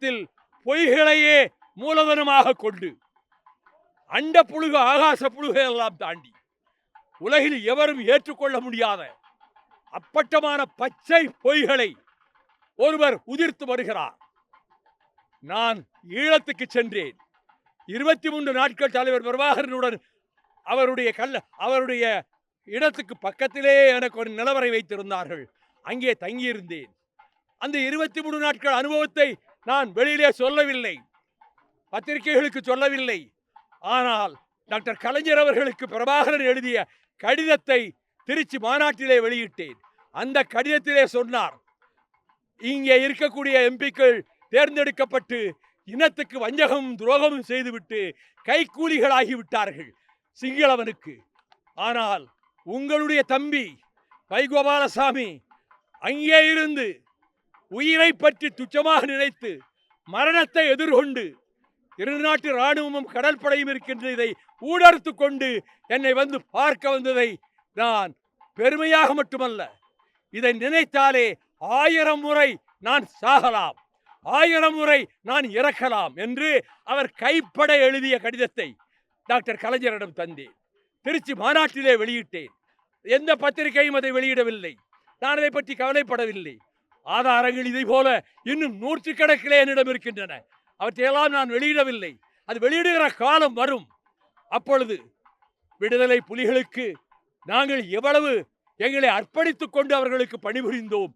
தேசத்தில் பொய்களையே மூலதனமாக கொண்டு அண்ட புழுகு ஆகாச புழுகை எல்லாம் தாண்டி உலகில் எவரும் ஏற்றுக்கொள்ள முடியாத அப்பட்டமான பச்சை பொய்களை ஒருவர் உதிர்த்து வருகிறார். நான் ஈழத்துக்கு சென்றேன். இருபத்தி மூன்று நாட்கள் தலைவர் பிரபாகரனுடன் அவருடைய கல்ல அவருடைய இடத்துக்கு பக்கத்திலே எனக்கு ஒரு நிலவரை வைத்திருந்தார்கள். அங்கே தங்கியிருந்தேன். அந்த இருபத்தி மூணு நாட்கள் அனுபவத்தை நான் வெளியிலே சொல்லவில்லை. பத்திரிகைகளுக்கு சொல்லவில்லை. ஆனால் டாக்டர் கலைஞர் அவர்களுக்கு பிரபாகரன் எழுதிய கடிதத்தை திருச்சி மாநாட்டிலே வெளியிட்டேன். அந்த கடிதத்திலே சொன்னார் இங்கே இருக்கக்கூடிய எம்பிக்கள் தேர்ந்தெடுக்கப்பட்டு இனத்துக்கு வஞ்சகமும் துரோகமும் செய்துவிட்டு கைக்கூலிகளாகி விட்டார்கள் சிங்களவனுக்கு. ஆனால் உங்களுடைய தம்பி வைகோபாலசாமி அங்கே இருந்து உயிரை பற்றி துச்சமாக நினைத்து மரணத்தை எதிர்கொண்டு இரு நாட்டு இராணுவமும் கடற்படையும் இருக்கின்ற இதை ஊடறுத்து கொண்டு என்னை வந்து பார்க்க வந்ததை நான் பெருமையாக மட்டுமல்ல இதை நினைத்தாலே ஆயிரம் முறை நான் சாகலாம் ஆயிரம் முறை நான் இறக்கலாம் என்று அவர் கைப்பட எழுதிய கடிதத்தை டாக்டர் கலைஞரிடம் தந்தேன். திருச்சி மாநாட்டிலே வெளியிட்டேன். எந்த பத்திரிகையும் அதை வெளியிடவில்லை. நான் அதை பற்றி கவலைப்படவில்லை. ஆதாரங்கள் இதை போல இன்னும் நூற்றுக்கணக்கிலே என்னிடம் இருக்கின்றன. அவற்றையெல்லாம் நான் வெளியிடவில்லை. அது வெளியிடுகிற காலம் வரும். அப்பொழுது விடுதலை புலிகளுக்கு நாங்கள் எவ்வளவு எங்களை அர்ப்பணித்துக் கொண்டு அவர்களுக்கு பணிபுரிந்தோம்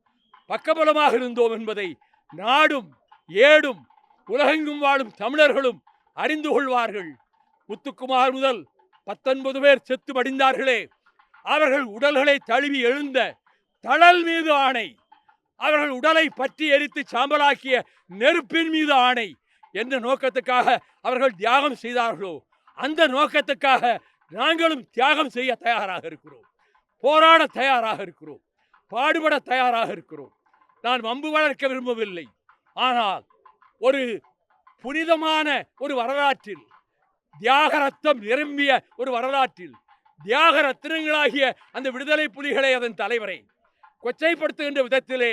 பக்கபலமாக இருந்தோம் என்பதை நாடும் ஏடும் உலகெங்கும் வாழும் தமிழர்களும் அறிந்து கொள்வார்கள். முத்துக்குமார் முதல் பத்தொன்பது பேர் செத்து மடிந்தார்களே. அவர்கள் உடல்களை தழுவி எழுந்த தழல் மீது ஆணை. அவர்கள் உடலை பற்றி எரித்து சாம்பலாக்கிய நெருப்பின் மீது ஆணை என்ற நோக்கத்துக்காக அவர்கள் தியாகம் செய்தார்களோ அந்த நோக்கத்துக்காக நாங்களும் தியாகம் செய்ய தயாராக இருக்கிறோம். போராட தயாராக இருக்கிறோம். பாடுபட தயாராக இருக்கிறோம். நான் வம்பு வளர்க்க விரும்பவில்லை. ஆனால் ஒரு புனிதமான ஒரு வரலாற்றில் தியாக ரத்தம் நிரம்பிய ஒரு வரலாற்றில் தியாக ரத்தினங்களாகிய அந்த விடுதலை புலிகளை அதன் தலைவரை. கொச்சைப்படுத்துகின்ற விதத்திலே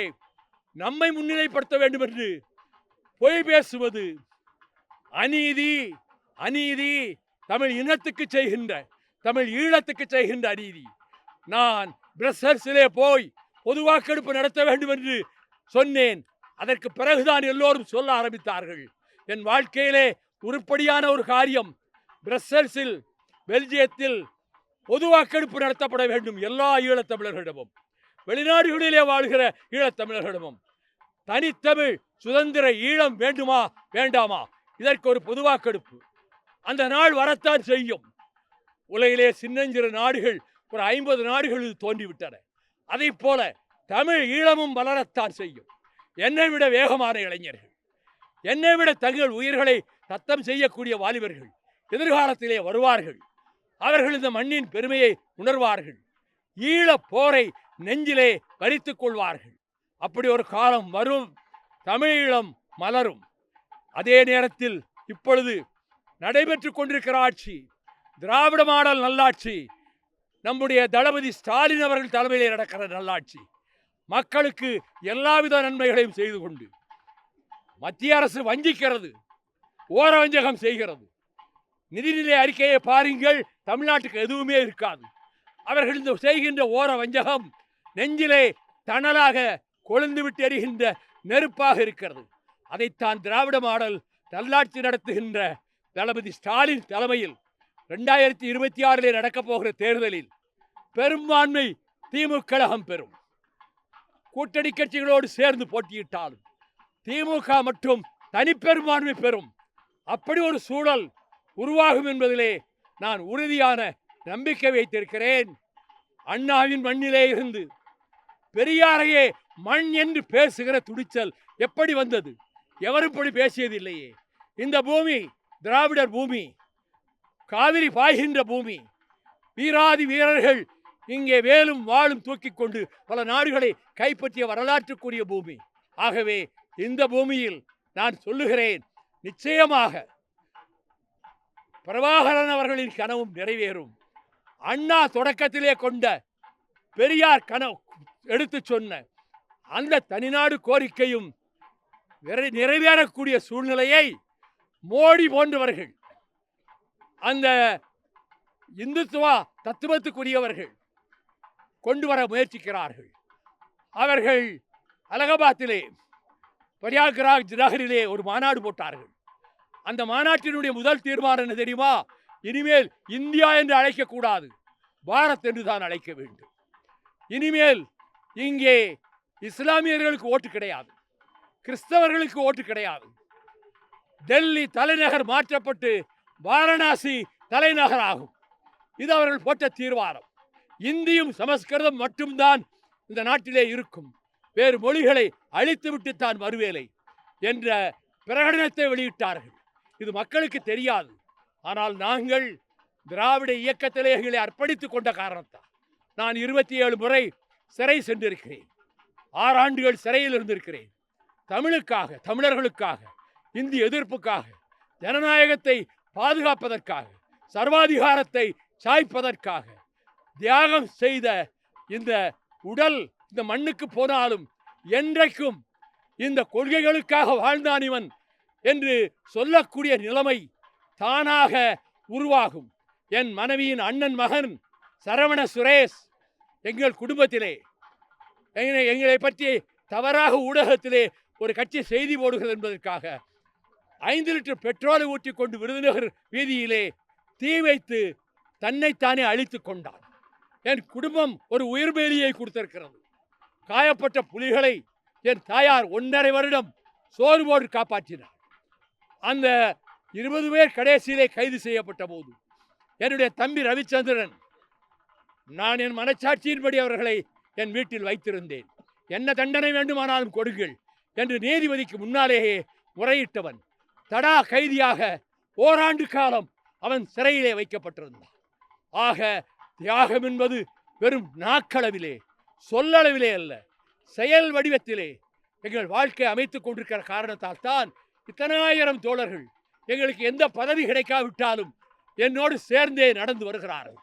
நம்மை முன்னிலைப்படுத்த வேண்டும் என்று பொய் பேசுவது அநீதி அநீதி தமிழ் இனத்துக்கு செய்கின்ற தமிழ் ஈழத்துக்கு செய்கின்ற அநீதி. நான் பிரசர்ஸிலே போய் பொது வாக்கெடுப்பு நடத்த வேண்டும் என்று சொன்னேன். அதற்கு பிறகுதான் எல்லோரும் சொல்ல ஆரம்பித்தார்கள். என் வாழ்க்கையிலே உருப்படியான ஒரு காரியம் பிரசல்ஸில் பெல்ஜியத்தில் பொது வாக்கெடுப்பு நடத்தப்பட வேண்டும் எல்லா ஈழத்தமிழர்களிடமும் வெளிநாடுகளிலே வாழ்கிற ஈழத்தமிழர்களிடமும் தனித்தமிழ் சுதந்திர ஈழம் வேண்டுமா வேண்டாமா? இதற்கு ஒரு பொது வாக்கெடுப்பு. அந்த நாள் வரத்தான் செய்யும். உலகிலே சின்னஞ்சிறு நாடுகள் ஒரு ஐம்பது நாடுகளில் தோன்றிவிட்டன. அதை போல தமிழ் ஈழமும் வளரத்தான் செய்யும். என்னை விட வேகமான இளைஞர்கள். என்னை விட தங்கள் உயிர்களை சத்தம் செய்யக்கூடிய வாலிபர்கள் எதிர்காலத்திலே வருவார்கள். அவர்கள் இந்த மண்ணின் பெருமையை உணர்வார்கள். ஈழப் போரை நெஞ்சிலே வரித்துக் கொள்வார்கள் அப்படி ஒரு காலம் வரும் தமிழீழம் மலரும். அதே நேரத்தில் இப்பொழுது நடைபெற்றுக் கொண்டிருக்கிற ஆட்சி திராவிட மாடல் நல்லாட்சி நம்முடைய தளபதி ஸ்டாலின் அவர்கள் தலைமையில் நடக்கிற நல்லாட்சி மக்களுக்கு எல்லாவித நன்மைகளையும் செய்து கொண்டு மத்திய அரசு வஞ்சிக்கிறது ஓர வஞ்சகம் செய்கிறது. நிதிநிலை அறிக்கையை பாருங்கள் தமிழ்நாட்டுக்கு எதுவுமே இருக்காது. அவர்கள் இந்த செய்கின்ற ஓர வஞ்சகம் நெஞ்சிலே தணலாக கொழுந்து விட்டு நெருப்பாக இருக்கிறது. அதைத்தான் திராவிட மாடல் நல்லாட்சி நடத்துகின்ற தளபதி ஸ்டாலின் தலைமையில் ரெண்டாயிரத்தி இருபத்தி ஆறிலே நடக்கப் போகிற தேர்தலில் பெரும்பான்மை திமுக கழகம் பெறும். கூட்டணி கட்சிகளோடு சேர்ந்து போட்டியிட்டாலும் திமுக மட்டும் தனிப்பெரும்பான்மை பெறும். அப்படி ஒரு சூழல் உருவாகும் என்பதிலே நான் உறுதியான நம்பிக்கை வைத்திருக்கிறேன். அண்ணாவின் மண்ணிலே இருந்து பெரியாரையே மண் என்று பேசுகிற துடிச்சல் எப்படி வந்தது? எவரும் இப்படி பேசியதில்லையே. இந்த பூமி திராவிடர் பூமி காவிரி பாய்கின்ற பூமி. வீராதி வீரர்கள் இங்கே வேலும் வாளும் தூக்கிக் கொண்டு பல நாடுகளை கைப்பற்றிய வரலாற்றுக்குரிய பூமி. ஆகவே இந்த பூமியில் நான் சொல்லுகிறேன் நிச்சயமாக பிரபாகரன் அவர்களின் கனவும் நிறைவேறும். அண்ணா தொடக்கத்திலே கொண்ட பெரியார் கனவு எடுத்து சொன்ன அந்த தனிநாடு கோரிக்கையும் நிறை- நிறைவேறக்கூடிய சூழ்நிலையை மோடி போன்றவர்கள் அந்த இந்துத்துவா தத்துவத்துக்குரியவர்கள் கொண்டு வர முயற்சிக்கிறார்கள். அவர்கள் அலகாபாத்திலே பரியாகராஜ் நகரிலே ஒரு மாநாடு போட்டார்கள். அந்த மாநாட்டினுடைய முதல் தீர்மானம் என்ன தெரியுமா? இனிமேல் இந்தியா என்று அழைக்கக்கூடாது பாரத் என்று தான் அழைக்க வேண்டும். இனிமேல் இங்கே இஸ்லாமியர்களுக்கு ஓட்டு கிடையாது. கிறிஸ்தவர்களுக்கு ஓட்டு கிடையாது. டெல்லி தலைநகர் மாற்றப்பட்டு வாரணாசி தலைநகர் ஆகும் இது அவர்கள் போட்ட தீர்மானம். இந்தியும் சமஸ்கிருதம் மட்டும்தான் இந்த நாட்டிலே இருக்கும். வேறு மொழிகளை அழித்துவிட்டு தான் வருவேலை என்ற பிரகடனத்தை வெளியிட்டார்கள். இது மக்களுக்கு தெரியாது. ஆனால் நாங்கள் திராவிட இயக்கத்திலே எங்களை அர்ப்பணித்துக் கொண்ட காரணத்தால் நான் இருபத்தி ஏழு முறை சிறை சென்றிருக்கிறேன். ஆறு ஆண்டுகள் சிறையில் இருந்திருக்கிறேன். தமிழுக்காக தமிழர்களுக்காக இந்திய எதிர்ப்புக்காக ஜனநாயகத்தை பாதுகாப்பதற்காக சர்வாதிகாரத்தை சாய்ப்பதற்காக தியாகம் செய்த இந்த உடல் இந்த மண்ணுக்கு போனாலும் என்றைக்கும் இந்த கொள்கைகளுக்காக வாழ்ந்தான் இவன் என்று சொல்லக்கூடிய நிலைமை தானாக உருவாகும். என் மனைவியின் அண்ணன் மகன் சரவண சுரேஷ் எங்கள் குடும்பத்திலே எங்களை எங்களை பற்றி தவறாக ஊடகத்திலே ஒரு கட்சி செய்தி போடுகிறது என்பதற்காக ஐந்து லிட்டர் பெட்ரோலை ஊற்றி கொண்டு விருதுநகர் வீதியிலே தீ வைத்து தன்னைத்தானே அழித்து கொண்டான். என் குடும்பம் ஒரு உயிர்பேலியை கொடுத்திருக்கிறது. காயப்பட்ட புலிகளை என் தாயார் ஒன்றரை வருடம் சோறு போட்டு காப்பாற்றினார். அந்த இருபது பேர் கடைசியிலே கைது செய்யப்பட்ட போது என்னுடைய தம்பி ரவிச்சந்திரன் நான் என் மனச்சாட்சியின்படி அவர்களை என் வீட்டில் வைத்திருந்தேன். என்ன தண்டனை வேண்டுமானாலும் கொடுங்கள் என்று நீதிபதிக்கு முன்னாலேயே முறையிட்டவன் தடா கைதியாக ஓராண்டு காலம் அவன் சிறையிலே வைக்கப்பட்டிருந்தான். ஆக தியாகம் என்பது வெறும் நாக்களவிலே சொல்லளவிலே அல்ல செயல் வடிவத்திலே எங்கள் வாழ்க்கை அமைத்துக் கொண்டிருக்கிற காரணத்தால் தான் இத்தனாயிரம் தோழர்கள் எங்களுக்கு எந்த பதவி கிடைக்காவிட்டாலும் என்னோடு சேர்ந்தே நடந்து வருகிறார்கள்.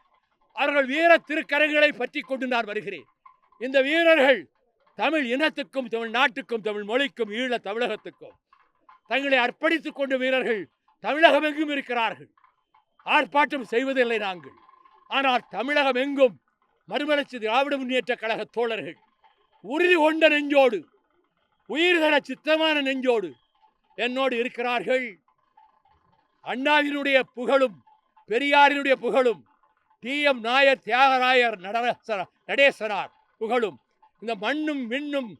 அவர்கள் வீர திருக்கரங்களை பற்றி கொண்டு நான் வருகிறேன். இந்த வீரர்கள் தமிழ் இனத்துக்கும் தமிழ் நாட்டுக்கும் தமிழ் மொழிக்கும் ஈழ தமிழகத்துக்கும் தங்களை அர்ப்பணித்துக் கொண்ட வீரர்கள் தமிழகம் எங்கும் இருக்கிறார்கள். ஆர்ப்பாட்டம் செய்வதில்லை நாங்கள். ஆனால் தமிழகம் எங்கும் மறுமலர்ச்சி திராவிட முன்னேற்ற கழக தோழர்கள் உறுதி கொண்ட நெஞ்சோடு உயிர்தர சித்தமான நெஞ்சோடு என்னோடு இருக்கிறார்கள். அண்ணாவினுடைய புகழும் பெரியாரினுடைய புகழும் டி எம் நாயர் தியாகராயர் நடரசர நடேசனார் புகழும். இந்த மண்ணும் விண்ணும்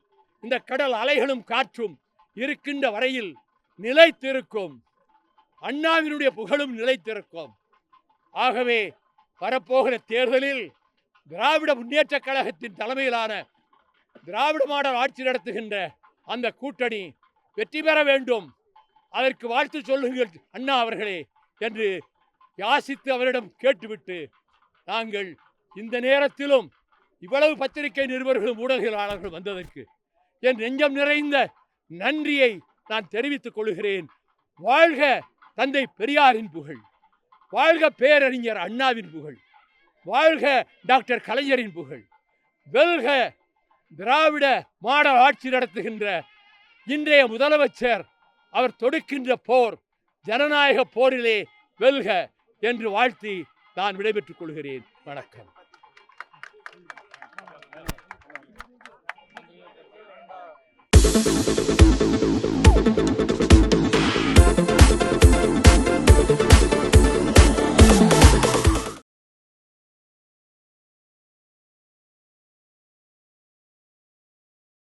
இந்த கடல் அலைகளும் காற்றும் இருக்கின்ற வரையில் நிலைத்திருக்கும். அண்ணாவினுடைய புகழும் நிலைத்திருக்கும். ஆகவே வரப்போகிற தேர்தலில் திராவிட முன்னேற்றக் கழகத்தின் தலைமையிலான திராவிட மாடல் ஆட்சி நடத்துகின்ற அந்த கூட்டணி வெற்றி பெற வேண்டும். அதற்கு வாழ்த்து சொல்லுங்கள் அண்ணா அவர்களே என்று யாசித்து அவரிடம் கேட்டுவிட்டு நாங்கள் இந்த நேரத்திலும் இவ்வளவு பத்திரிகை நிருபர்களும் ஊடகவியலாளர்கள் வந்ததற்கு என் நெஞ்சம் நிறைந்த நன்றியை நான் தெரிவித்துக் கொள்கிறேன். வாழ்க தந்தை பெரியாரின் புகழ். வாழ்க பேரறிஞர் அண்ணாவின் புகழ். வாழ்க டாக்டர் கலைஞரின் புகழ். வெல்க திராவிட மாடல் ஆட்சி நடத்துகின்ற இன்றைய முதலமைச்சர் அவர் தொடுக்கின்ற போர் ஜனநாயக போரிலே வெல்க என்று வாழ்த்தி நான் விடைபெற்றுக் கொள்கிறேன். வணக்கம். Thank